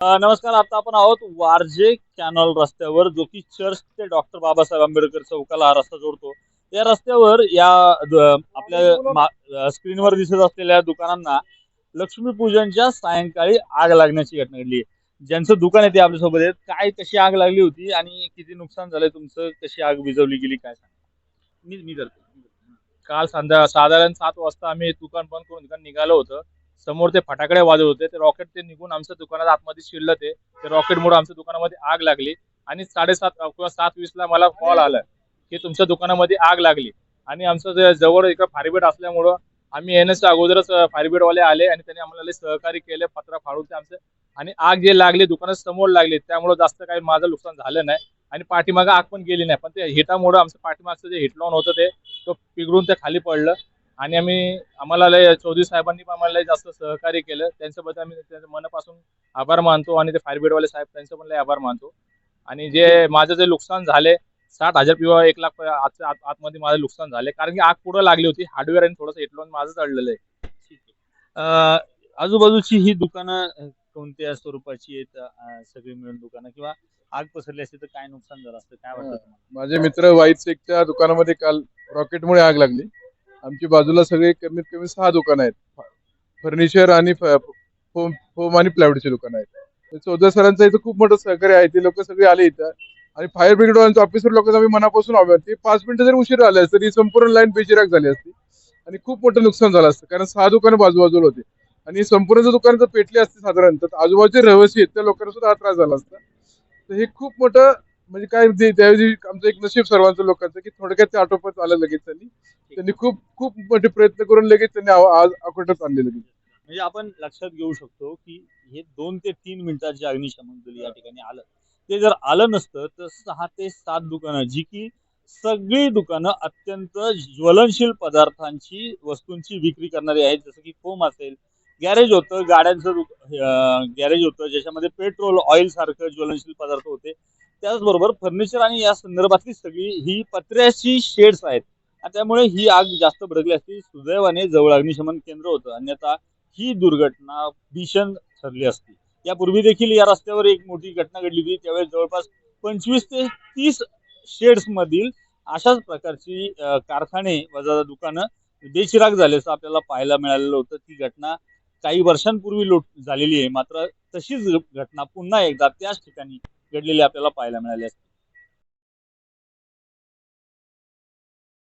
नमस्कार. आता आपण आहोत वारजे कॅनॉल रस्त्यावर जो की चर्च ते डॉक्टर बाबासाहेब आंबेडकर चौकाला हा रस्ता जोडतो. या रस्त्यावर या आपल्या स्क्रीनवर दिसत असलेल्या दुकानांना लक्ष्मीपूजनच्या सायंकाळी आग लागण्याची घटना घडली ज्यांचं दुकान आहे ते आपल्यासोबत आहेत. काय कशी आग लागली होती आणि किती नुकसान झालंय? तुमचं कशी आग विझवली गेली? काय सांग? मी मी करतो. काल संध्या साधारण सात वाजता आम्ही दुकान बंद करून दुकान निघालो होतं. समोर ते फटाकडे वाजत होते. ते रॉकेट ते निघून आमच्या दुकानात आतमध्ये शिरलं ते. रॉकेटमुळे आमच्या दुकानामध्ये आग लागली. आणि साडेसात किंवा सात वीस ला मला कॉल आला की तुमच्या दुकानामध्ये आग लागली. आणि आमचं जवळ इकडं फायरब्रिगेड असल्यामुळं आम्ही येण्याच्या अगोदरच फायरब्रिगेडवाले आले आणि त्यांनी आम्हाला सहकार्य केले पत्रा फाडून ते आमचं. आणि आग जे लागली दुकानात समोर लागली त्यामुळे जास्त काही माझं नुकसान झालं नाही. आणि पाठीमागं आग पण गेली नाही. पण ते हिटामुळं आमचं पाठीमागचं जे हिट लावून होतं ते तो पिघळून ते खाली पडलं. आणि आम्ही आम्हाला लय चौधरी साहेबांनी पण आम्हाला लय जास्त सहकार्य केलं. त्यांच्याबद्दल आम्ही त्यांचं मनापासून आभार मानतो आणि ते फायरब्रिगेडवाले साहेब त्यांचं पण लय आभार मानतो. आणि जे माझं जे नुकसान झाले साठ हजार किंवा एक लाख आतच्या आत आतमध्ये माझं नुकसान झाले. कारण की आग पुढं लागली होती हार्डवेअर आणि थोडंसं हिट लावून माझं चढलेलं आहे. आजूबाजूची ही दुकानं कोणत्या स्वरूपाची आहेत सगळी मिळून दुकानं किंवा आग पसरली असते तर काय नुकसान झालं असतं? काय वाटतं माझे मित्र व्हाईट सेकच्या दुकानामध्ये काल रॉकेटमुळे आग लागली. आमची बाजूला सगळे कमीत कमी सहा दुकानं आहेत. फर्निचर आणि फ- फोम फोम आणि प्लायवूडची दुकानं आहेत. चौधरी सरांचं इथं खूप मोठं सहकार्य आहे. ते लोक सगळे आले इथं. आणि फायर ब्रिगेडवाल्यांचे ऑफिसर लोकांना आम्ही मनापासून आलो ते पाच मिनिटं जरी उशीर आले असते ही संपूर्ण लाईन बेचिराग झाली असती. आणि खूप मोठं नुकसान झालं असतं. कारण सहा दुकानं बाजूबाजूला होते. आणि संपूर्ण जर दुकानं जर पेटली असते साधारण तर आजूबाजूचे रहिवासी आहेत त्या लोकांना सुद्धा हा त्रास झाला असता. तर हे खूप मोठं म्हणजे काय ते- त्यावेळी आमचं एक नशीब सर्वांचं लोकांचं की थोडक्यात ते आटोपत आलं लगेच त्यांनी. त्यांनी खूप खूप मोठे प्रयत्न करून लगेच त्यांनी आज आटोपत आणले लगेच. म्हणजे आपण लक्षात घेऊ शकतो की हे दोन ते तीन मिनिटात जे अग्निशमन दल या ठिकाणी आलं. ते जर आलं नसतं तर सहा ते सात दुकानं जी की सगळी दुकानं अत्यंत ज्वलनशील पदार्थांची वस्तूंची विक्री करणारी आहेत जसं की फोम असेल गॅरेज होतं गाड्यांचं गॅरेज होतं ज्याच्यामध्ये पेट्रोल ऑइल सारखं ज्वलनशील पदार्थ होते. त्याचबरोबर फर्निचर आणि या संदर्भातली सगळी ही पत्र्याची शेड्स आहेत. आणि त्यामुळे ही आग जास्त भडकली असती सुदैवाने जवळ अग्निशमन केंद्र होतं. अन्यथा ही दुर्घटना भीषण ठरली असती. यापूर्वी देखील या रस्त्यावर एक मोठी घटना घडली होती. त्यावेळेस जवळपास पंचवीस ते तीस शेड्स मधील अशाच प्रकारची कारखाने वजा दुकानं बेचिराग झाल्याचं आपल्याला पाहायला मिळालेलं होतं. ती घटना काही वर्षांपूर्वी लोट झालेली आहे. मात्र तशीच घटना पुन्हा एकदा त्याच ठिकाणी घडलेली आपल्याला पाहायला मिळाली असते.